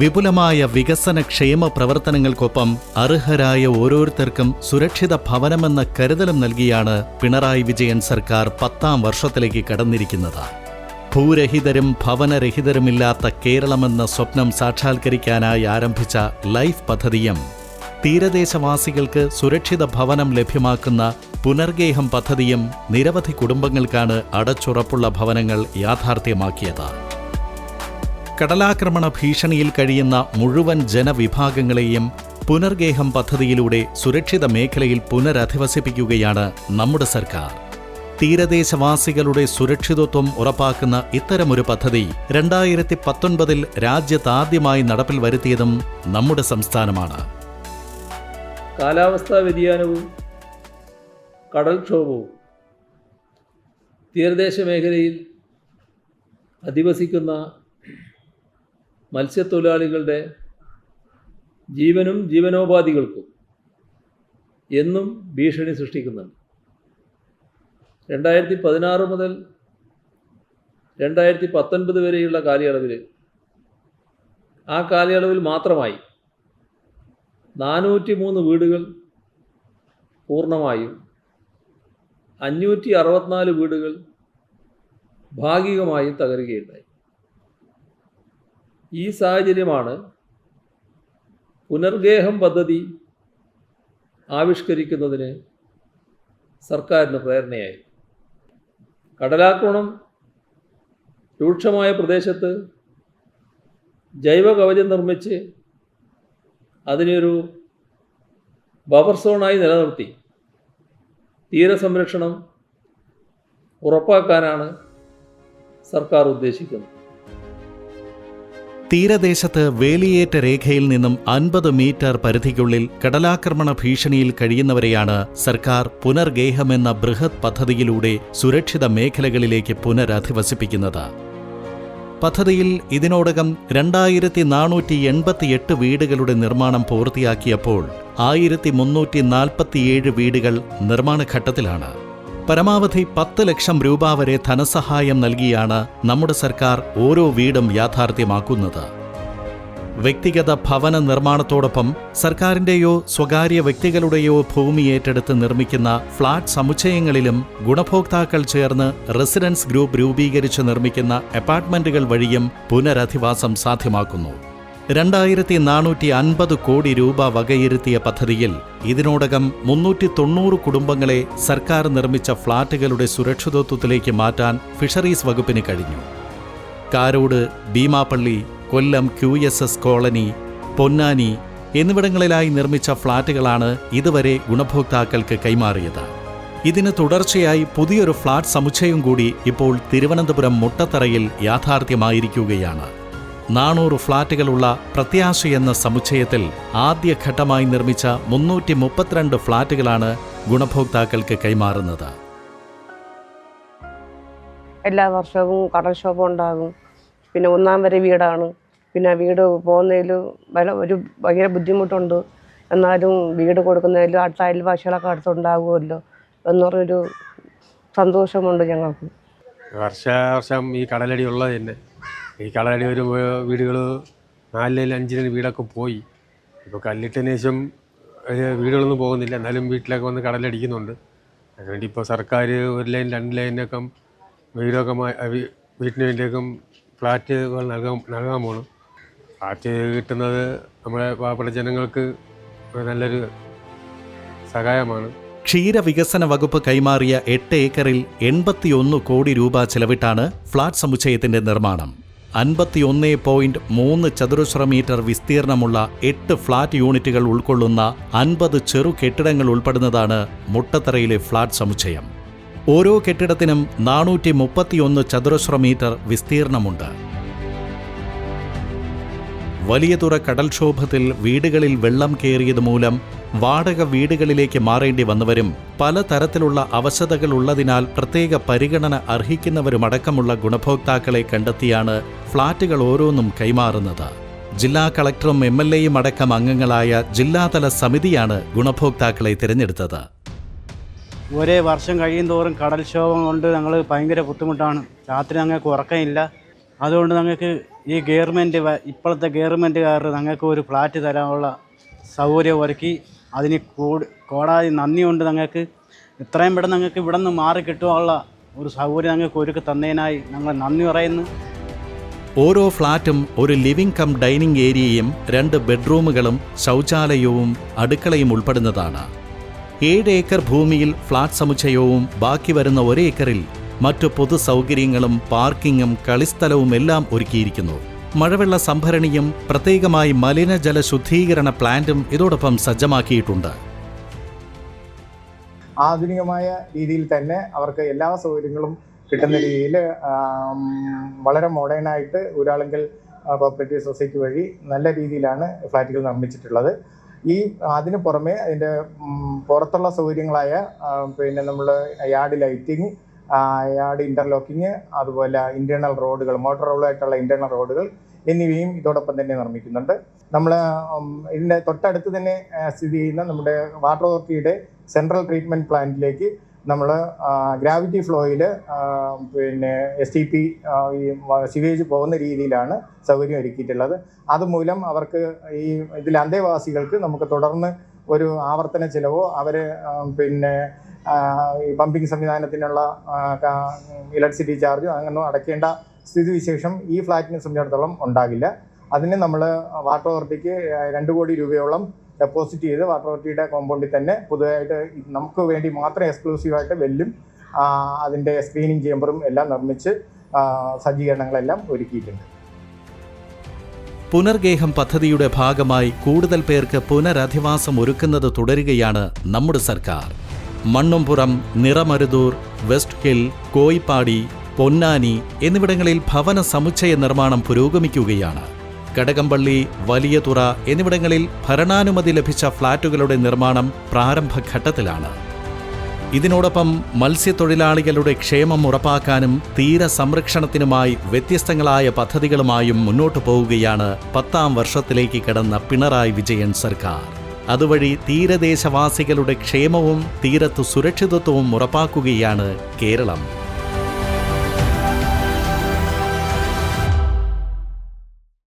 വിപുലമായ വികസന ക്ഷേമ പ്രവർത്തനങ്ങൾക്കൊപ്പം അർഹരായ ഓരോരുത്തർക്കും സുരക്ഷിത ഭവനമെന്ന കരുതലും നൽകിയാണ് പിണറായി വിജയൻ സർക്കാർ പത്താം വർഷത്തിലേക്ക് കടന്നിരിക്കുന്നത്. ഭൂരഹിതരും ഭവനരഹിതരുമില്ലാത്ത കേരളമെന്ന സ്വപ്നം സാക്ഷാത്കരിക്കാനായി ആരംഭിച്ച ലൈഫ് പദ്ധതിയും തീരദേശവാസികൾക്ക് സുരക്ഷിത ഭവനം ലഭ്യമാക്കുന്ന പുനർഗേഹം പദ്ധതിയും നിരവധി കുടുംബങ്ങൾക്കാണ് അടച്ചുറപ്പുള്ള ഭവനങ്ങൾ യാഥാർത്ഥ്യമാക്കിയത്. കടലാക്രമണ ഭീഷണിയിൽ കഴിയുന്ന മുഴുവൻ ജനവിഭാഗങ്ങളെയും പുനർഗേഹം പദ്ധതിയിലൂടെ സുരക്ഷിത മേഖലയിൽ പുനരധിവസിപ്പിക്കുകയാണ് നമ്മുടെ സർക്കാർ. തീരദേശവാസികളുടെ സുരക്ഷിതത്വം ഉറപ്പാക്കുന്ന ഇത്തരമൊരു പദ്ധതി രണ്ടായിരത്തി പത്തൊൻപതിൽ രാജ്യത്താദ്യമായി നടപ്പിൽ വരുത്തിയതും നമ്മുടെ സംസ്ഥാനമാണ്. കാലാവസ്ഥാ വ്യതിയാനവും കടൽക്ഷോഭവും തീരദേശ മേഖലയിൽ അധിവസിക്കുന്ന മത്സ്യത്തൊഴിലാളികളുടെ ജീവനും ജീവനോപാധികൾക്കും എന്നും ഭീഷണി സൃഷ്ടിക്കുന്നുണ്ട്. രണ്ടായിരത്തി പതിനാറ് മുതൽ രണ്ടായിരത്തി പത്തൊൻപത് വരെയുള്ള കാലയളവിൽ ആ കാലയളവിൽ മാത്രമായി നാനൂറ്റി മൂന്ന് വീടുകൾ പൂർണമായും അഞ്ഞൂറ്റി അറുപത്തിനാല് വീടുകൾ ഭാഗികമായും തകരുകയുണ്ടായി. ഈ സാഹചര്യമാണ് പുനർഗേഹം പദ്ധതി ആവിഷ്കരിക്കുന്നതിന് സർക്കാരിന് പ്രേരണയായി. കടലാക്രമണം രൂക്ഷമായ പ്രദേശത്ത് ജൈവ കവചം നിർമ്മിച്ച് അതിനൊരു ബഫർ സോണായി നിലനിർത്തി. തീരസംരക്ഷണം ഉറപ്പാക്കാനാണ് സർക്കാർ ഉദ്ദേശിക്കുന്നത്. തീരദേശത്ത് വേലിയേറ്റ രേഖയിൽ നിന്നും അൻപത് മീറ്റർ പരിധിക്കുള്ളിൽ കടലാക്രമണ ഭീഷണിയിൽ കഴിയുന്നവരെയാണ് സർക്കാർ പുനർഗേഹമെന്ന ബൃഹത് പദ്ധതിയിലൂടെ സുരക്ഷിത മേഖലകളിലേക്ക് പുനരധിവസിപ്പിക്കുന്നത്. പദ്ധതിയിൽ ഇതിനോടകം രണ്ടായിരത്തി നാനൂറ്റി എൺപത്തിയെട്ട് വീടുകളുടെ നിർമ്മാണം പൂർത്തിയാക്കിയപ്പോൾ ആയിരത്തി മുന്നൂറ്റി നാൽപ്പത്തിയേഴ് വീടുകൾ നിർമ്മാണഘട്ടത്തിലാണ്. പരമാവധി പത്ത് ലക്ഷം രൂപ വരെ ധനസഹായം നൽകിയാണ് നമ്മുടെ സർക്കാർ ഓരോ വീടും യാഥാർത്ഥ്യമാക്കുന്നത്. വ്യക്തിഗത ഭവന നിർമ്മാണത്തോടൊപ്പം സർക്കാരിന്റെയോ സ്വകാര്യ വ്യക്തികളുടെയോ ഭൂമി ഏറ്റെടുത്ത് നിർമ്മിക്കുന്ന ഫ്ളാറ്റ് സമുച്ചയങ്ങളിലും ഗുണഭോക്താക്കൾ ചേർന്ന് റെസിഡൻസ് ഗ്രൂപ്പ് രൂപീകരിച്ച് നിർമ്മിക്കുന്ന അപ്പാർട്ട്മെന്റുകൾ വഴിയും പുനരധിവാസം സാധ്യമാക്കുന്നു. രണ്ടായിരത്തി നാനൂറ്റി അൻപത് കോടി രൂപ വകയിരുത്തിയ പദ്ധതിയിൽ ഇതിനോടകം മുന്നൂറ്റി തൊണ്ണൂറ് കുടുംബങ്ങളെ സർക്കാർ നിർമ്മിച്ച ഫ്ളാറ്റുകളുടെ സുരക്ഷിതത്വത്തിലേക്ക് മാറ്റാൻ ഫിഷറീസ് വകുപ്പിന് കഴിഞ്ഞു. Karode Beemapally Kollam Q S S colony Ponnani എന്നിവിടങ്ങളിലായി നിർമ്മിച്ച ഫ്ളാറ്റുകളാണ് ഇതുവരെ ഗുണഭോക്താക്കൾക്ക് കൈമാറിയത്. ഇതിന് തുടർച്ചയായി പുതിയൊരു ഫ്ളാറ്റ് സമുച്ചയം കൂടി ഇപ്പോൾ തിരുവനന്തപുരം മുട്ടത്തറയിൽ യാഥാർത്ഥ്യമായിരിക്കുകയാണ്. നാനൂറ് ഫ്ളാറ്റുകളുള്ള പ്രത്യാശ എന്ന സമുച്ചയത്തിൽ ആദ്യഘട്ടമായി നിർമ്മിച്ച മുന്നൂറ്റി മുപ്പത്തിരണ്ട് ഫ്ളാറ്റുകളാണ് ഗുണഭോക്താക്കൾക്ക് കൈമാറുന്നത്. എല്ലാ വർഷവും കടൽക്ഷോഭം ഉണ്ടാകും. പിന്നെ ഒന്നാം വരെ വീടാണ്. പിന്നെ വീട് പോകുന്നതിൽ വല ഒരു ഭയങ്കര ബുദ്ധിമുട്ടുണ്ട്. എന്നാലും വീട് കൊടുക്കുന്നതിൽ അടുത്ത അയൽവാസികളൊക്കെ അടുത്തുണ്ടാകുമല്ലോ എന്ന് പറഞ്ഞൊരു സന്തോഷമുണ്ട് ഞങ്ങൾക്ക്. വർഷാവർഷം ഈ കടലടി ഉള്ളത് തന്നെ ഈ കടലടി ഒരു വീടുകൾ നാലിൽ അഞ്ചിന് വീടൊക്കെ പോയി. ഇപ്പോൾ കല്ലിട്ടതിന് ശേഷം വീടുകളൊന്നും പോകുന്നില്ല. എന്നാലും വീട്ടിലൊക്കെ വന്ന് കടലടിക്കുന്നുണ്ട്. അതിനുവേണ്ടി ഇപ്പോൾ സർക്കാർ ഒരു ലൈൻ രണ്ട് ലൈനൊക്കെ വീടൊക്കെ വീട്ടിന് വേണ്ടിയൊക്കെ ഫ്ലാറ്റുകൾ നൽകാൻ നൽകാൻ പോകണം ഫ്ലാറ്റ് കിട്ടുന്നത് നമ്മുടെ പാവപ്പെട്ട ജനങ്ങൾക്ക് നല്ലൊരു സഹായമാണ്. ക്ഷീരവികസന വകുപ്പ് കൈമാറിയ എട്ട് ഏക്കറിൽ എൺപത്തിയൊന്ന് കോടി രൂപ ചെലവിട്ടാണ് ഫ്ളാറ്റ് സമുച്ചയത്തിന്റെ നിർമ്മാണം. അൻപത്തിയൊന്ന് പോയിന്റ് മൂന്ന് ചതുരശ്ര മീറ്റർ വിസ്തീർണമുള്ള എട്ട് ഫ്ളാറ്റ് യൂണിറ്റുകൾ ഉൾക്കൊള്ളുന്ന അൻപത് ചെറു കെട്ടിടങ്ങൾ ഉൾപ്പെടുന്നതാണ് മുട്ടത്തറയിലെ ഫ്ളാറ്റ് സമുച്ചയം. ഓരോ കെട്ടിടത്തിനും നാനൂറ്റി മുപ്പത്തിയൊന്ന് ചതുരശ്ര മീറ്റർ വിസ്തീർണമുണ്ട്. വലിയതുറ കടൽക്ഷോഭത്തിൽ വീടുകളിൽ വെള്ളം കയറിയത് മൂലം വാടക വീടുകളിലേക്ക് മാറേണ്ടി വന്നവരും പലതരത്തിലുള്ള അവശതകളുള്ളതിനാൽ പ്രത്യേക പരിഗണന അർഹിക്കുന്നവരുമടക്കമുള്ള ഗുണഭോക്താക്കളെ കണ്ടെത്തിയാണ് ഫ്ളാറ്റുകൾ ഓരോന്നും കൈമാറുന്നത്. ജില്ലാ കളക്ടറും എം എൽ എയും അടക്കം അംഗങ്ങളായ ജില്ലാതല സമിതിയാണ് ഗുണഭോക്താക്കളെ തിരഞ്ഞെടുത്തത്. ഒരേ വർഷം കഴിയും തോറും കടൽക്ഷോഭം കൊണ്ട് ഞങ്ങൾ ഭയങ്കര ബുദ്ധിമുട്ടാണ്. രാത്രി ഞങ്ങൾക്ക് ഉറക്കമില്ല. അതുകൊണ്ട് ഞങ്ങൾക്ക് ഈ ഗവൺമെന്റ് ഇപ്പോഴത്തെ ഗവൺമെന്റുകാർ ഞങ്ങൾക്ക് ഒരു ഫ്ലാറ്റ് തരാനുള്ള സൗകര്യം ഒരുക്കി അതിന് കൂടി കോടാതി നന്ദിയുണ്ട് ഞങ്ങൾക്ക് എത്രയും പെട്ടെന്ന് ഞങ്ങൾക്ക് ഇവിടെ നിന്ന് മാറി കിട്ടുവാനുള്ള ഒരു സൗകര്യം ഞങ്ങൾക്ക് ഒരുക്കി തന്നതിനായി ഞങ്ങൾ നന്ദി പറയുന്നു. ഓരോ ഫ്ളാറ്റും ഒരു ലിവിംഗ് കം ഡൈനിങ് ഏരിയയും രണ്ട് ബെഡ്റൂമുകളും ശൗചാലയവും അടുക്കളയും ഉൾപ്പെടുന്നതാണ്. ഏഴ് ഏക്കർ ഭൂമിയിൽ ഫ്ളാറ്റ് സമുച്ചയവും ബാക്കി വരുന്ന ഒരേക്കറിൽ മറ്റു പൊതു സൗകര്യങ്ങളും പാർക്കിങ്ങും കളിസ്ഥലവും എല്ലാം ഒരുക്കിയിരിക്കുന്നു. മഴവെള്ള സംഭരണിയും പ്രത്യേകമായി മലിനജല ശുദ്ധീകരണ പ്ലാന്റും ഇതോടൊപ്പം സജ്ജമാക്കിയിട്ടുണ്ട്. ആധുനികമായ രീതിയിൽ തന്നെ അവർക്ക് എല്ലാ സൗകര്യങ്ങളും കിട്ടുന്ന രീതിയിൽ വളരെ മോഡേണായിട്ട് ഊരാളുങ്കൽ കോപ്പറേറ്റീവ് സൊസൈറ്റി വഴി നല്ല രീതിയിലാണ് ഫ്ലാറ്റുകൾ നിർമ്മിച്ചിട്ടുള്ളത്. ഈ അതിന് പുറമെ അതിന്റെ പുറത്തുള്ള സൗകര്യങ്ങളായ പിന്നെ നമ്മൾ യാർഡ് ലൈറ്റിംഗ് യാർഡ് ഇന്റർലോക്കിങ് അതുപോലെ ഇന്റേണൽ റോഡുകൾ മോട്ടോർ റോഡായിട്ടുള്ള ഇന്റേണൽ റോഡുകൾ എന്നിവയും ഇതോടൊപ്പം തന്നെ നിർമ്മിക്കുന്നുണ്ട്. നമ്മൾ ഇതിന്റെ തൊട്ടടുത്ത് തന്നെ സ്ഥിതി ചെയ്യുന്ന നമ്മുടെ വാട്ടർ അതോറിറ്റിയുടെ സെൻട്രൽ ട്രീറ്റ്മെന്റ് പ്ലാന്റിലേക്ക് നമ്മൾ ഗ്രാവിറ്റി ഫ്ലോയിൽ പിന്നെ എസ് ടി പി ഈ സിവേജ് പോകുന്ന രീതിയിലാണ് സൗകര്യം ഒരുക്കിയിട്ടുള്ളത്. അതുമൂലം അവർക്ക് ഈ ഇതിൽ അന്തേവാസികൾക്ക് നമുക്ക് തുടർന്ന് ഒരു ആവർത്തന ചിലവോ അവർ പിന്നെ ഈ പമ്പിംഗ് സംവിധാനത്തിനുള്ള ഇലക്ട്രിസിറ്റി ചാർജ് അങ്ങനെ അടയ്ക്കേണ്ട സ്ഥിതിവിശേഷം ഈ ഫ്ലാറ്റിനെ സംബന്ധിച്ചിടത്തോളം ഉണ്ടാകില്ല. അതിന് നമ്മൾ വാട്ടർ അതോറിറ്റിക്ക് രണ്ട് കോടി രൂപയോളം ഡെപ്പോസിറ്റ് ചെയ്ത് വാട്ടർ അതോറിറ്റിയുടെ കോമ്പൗണ്ടിൽ തന്നെ പുതുതായിട്ട് നമുക്ക് വേണ്ടി മാത്രം എക്സ്ക്ലൂസീവായിട്ട് വെല്ലും അതിന്റെ സ്ക്രീനിങ് ചേമ്പറും എല്ലാം നിർമ്മിച്ച് സജ്ജീകരണങ്ങളെല്ലാം ഒരുക്കിയിട്ടുണ്ട്. പുനർഗേഹം പദ്ധതിയുടെ ഭാഗമായി കൂടുതൽ പേർക്ക് പുനരധിവാസം ഒരുക്കുന്നത് തുടരുകയാണ് നമ്മുടെ സർക്കാർ. മണ്ണുംപുറം നിറമരുതൂർ വെസ്റ്റ് ഹിൽ കോയിപ്പാടി പൊന്നാനി എന്നിവിടങ്ങളിൽ ഭവന സമുച്ചയ നിർമ്മാണം പുരോഗമിക്കുകയാണ്. കടകംപള്ളി വലിയതുറ എന്നിവിടങ്ങളിൽ ഭരണാനുമതി ലഭിച്ച ഫ്ളാറ്റുകളുടെ നിർമ്മാണം പ്രാരംഭഘട്ടത്തിലാണ്. ഇതിനോടൊപ്പം മത്സ്യത്തൊഴിലാളികളുടെ ക്ഷേമം ഉറപ്പാക്കാനും തീര സംരക്ഷണത്തിനുമായി വ്യത്യസ്തങ്ങളായ പദ്ധതികളുമായും മുന്നോട്ടു പോവുകയാണ് പത്താം വർഷത്തിലേക്ക് കടന്ന പിണറായി വിജയൻ സർക്കാർ. അതുവഴി തീരദേശവാസികളുടെ ക്ഷേമവും തീരത്തു സുരക്ഷിതത്വവും ഉറപ്പാക്കുകയാണ് കേരളം.